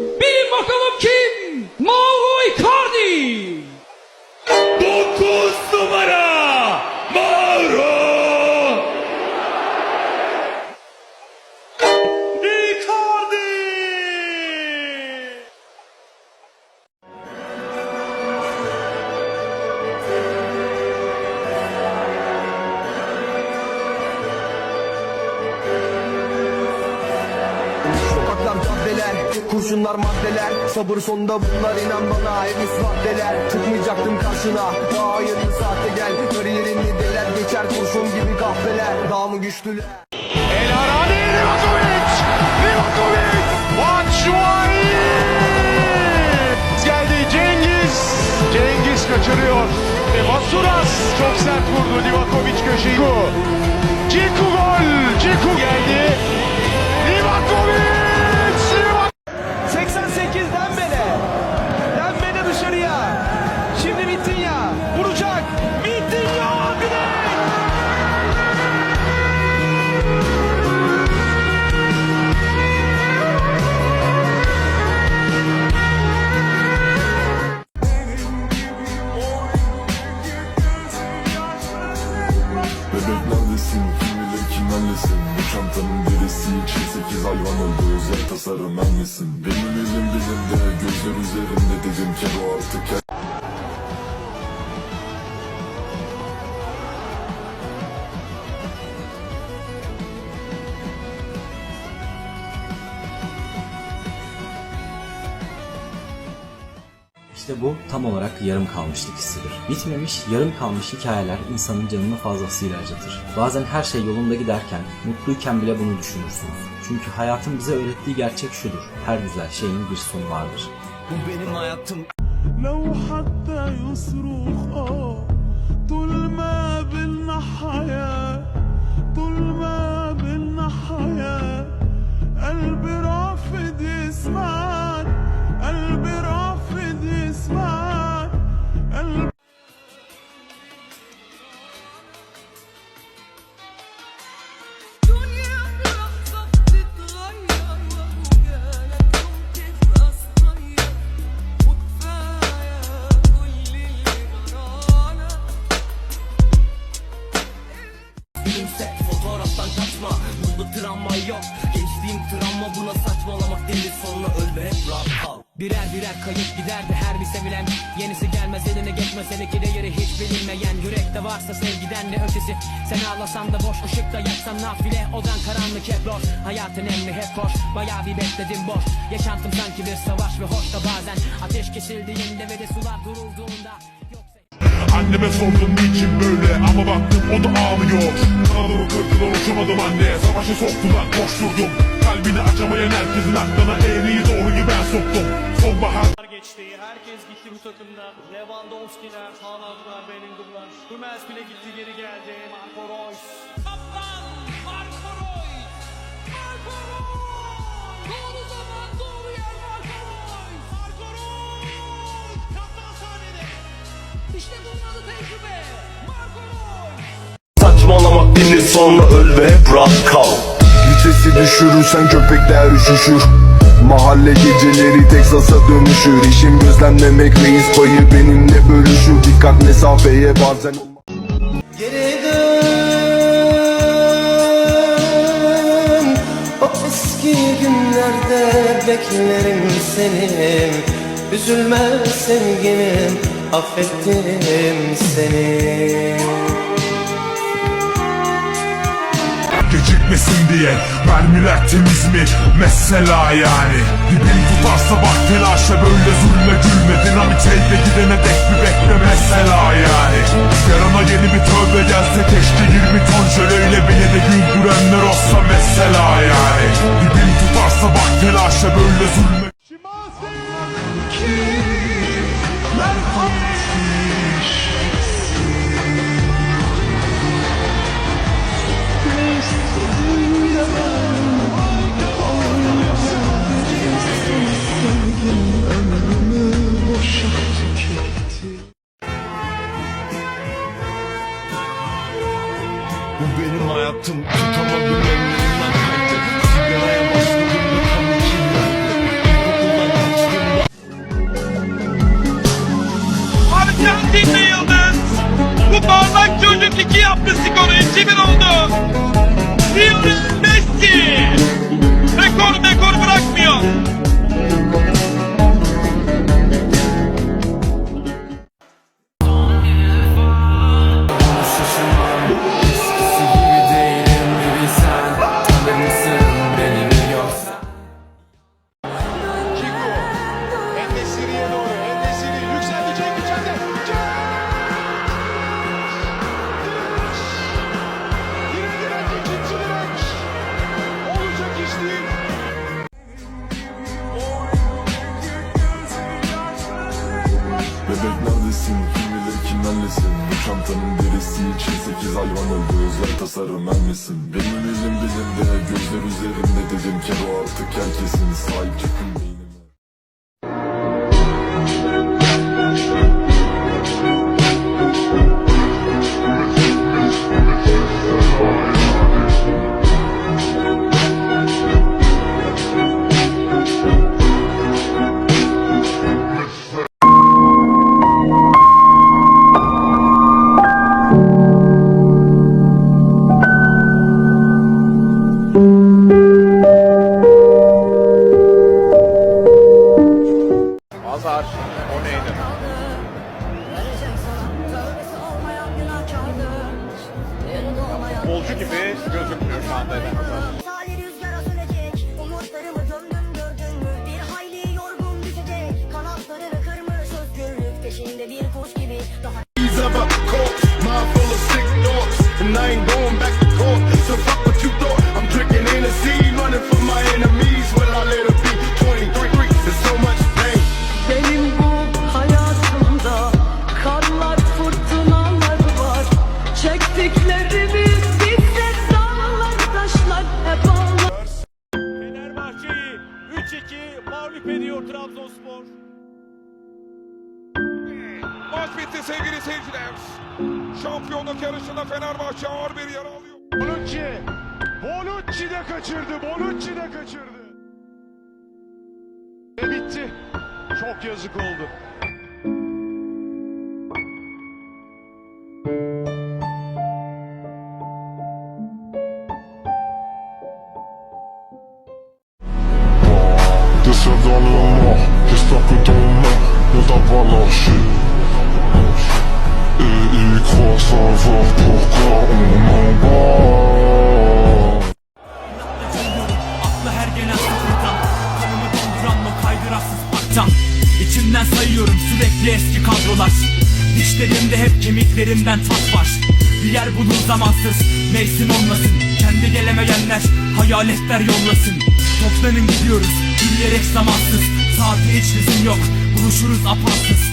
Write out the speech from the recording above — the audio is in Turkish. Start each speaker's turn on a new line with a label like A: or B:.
A: Bilin bakalım kim? Mauro
B: kurşunlar maddeler Sabır sonunda bunlar inan bana henüz maddeler Çıkmayacaktım karşına, daha hayırlı saatte gel Kariyerini deler, geçer kurşun gibi kahveler Daha mı güçlüler?
C: El Harani Livakovic! Livakovic! Batshuayi! Geldi Cengiz! Cengiz kaçırıyor. Ve Masuras çok sert vurdu Livakovic köşeyi. Ciku gol! Ciku geldi.
D: Bebek neredesin? Kim bilir kimlerlesin? Bu çantanın derisi için sekiz hayvan öldü Özel tasarım annesin Benim elim dilimde Gözler üzerinde dedim ki bu artık
E: İşte bu tam olarak yarım kalmışlık hissidir. Bitmemiş, yarım kalmış hikayeler insanın canını fazlasıyla acıtır. Bazen her şey yolunda giderken, mutluyken bile bunu düşünürsünüz. Çünkü hayatın bize öğrettiği gerçek şudur. Her güzel şeyin bir sonu vardır.
B: Bu benim hayatım
F: لو حتى يصرخ اه طول ما بينا حياة
G: Birer birer kayıp giderdi her bir sevilen. Yenisi gelmez eline geçmez hele ki değeri hiç bilinmeyen. Yürekte varsa sevgiden ne ötesi. Sen ağlasan da boş ışıkta yaksan nafile. Odan karanlık hep loş Hayatın emri hep boş Bayağı bir bekledim boş. Yaşantım sanki bir savaş ve hoş da bazen. Ateş kesildiğinde ve de sular durulduğunda.
C: Anneme sordum niçin böyle? Ama baktım o da ağlıyor. Kanadımı kırdılar uçamadım anne Savaşa soktular koşturdum Kalbini açamayan herkesin aklına eğriyi doğruyu ben soktum Sonbahar
H: geçti. Herkes gitti bu takımda. Lewandowski'ler, Haaland'lar, Bellingham'lar. Hummels bile gitti geri geldi. Marco Reus.
I: Kaptan Marco Reus Marco Reus Doğru zaman doğru yer Marco Reus Marco Reus Kaptan sahnede İşte bunun tecrübe Marco Reus
J: Saçmalamak denir sonra öl ve hep rahat kal
D: Vitesi düşürürsen köpekler üşüşür. Mahalle geceleri Teksas'a dönüşür. İşim gözlemlemek reis payı benimle bölüşür. Dikkat mesafeye bazen
B: Geri dön. O eski günlerde beklerim seni. Üzülme sevgilim affettim seni
C: Gecikmesin diye. Mermiler temiz mi? Mesela yani. Dibin tutarsa bak telaşa böyle zulme gülme. Dinamit elde gidene dek bir bekle mesela yani. Yarına yeni bir tövbe gelse
B: Hakkı skoru 2-1 oldu.
D: Bebek neredesin kim bilir kimlerlesin Bu çantanın derisi için sekiz hayvan öldü Özel tasarım ben misin Benim elim bilimde gözler üzerimde Dedim ki o artık herkesin. Sahip çıkın
C: Futbolcu gibi gözükmüyor şu anda Eden Hazar.
K: Talih rüzgara sönecek Umutlarımı gömdüm gördün mü Bir hayli yorgun düşecek Kanatlarını kırmış özgürlük Peşinde bir kuş gibi Daha
B: of a corpse, mind full of sick thoughts, and I ain't going back to court. So fuck what you thought. I'm drinking Hennessy, running from my enemies. Will I let it be 23? There's so much pain.
L: Benim bu hayatımda karlar fırtınalar var Çektiklerimiz
H: mağlup ediyor Trabzonspor.
C: Maç bitti sevgili seyirciler. Şampiyonluk yarışında Fenerbahçe ağır bir yara alıyor.
M: Bonucci. Bonucci de kaçırdı. Bonucci de kaçırdı. Ve bitti. Çok yazık oldu.
D: Lâché Et il croit savoir pourquoi on en bat
N: İçimden sayıyorum sürekli eski kadrolar. Dişlerimde hep kemiklerimden tat var. Bir yer bulur zamansız mevsim olmasın. Kendi gelemeyenler hayaletler yollasın. Toplanın gidiyoruz yürüyerek zamansız Saate hiç lüzum yok. Buluşuruz apansız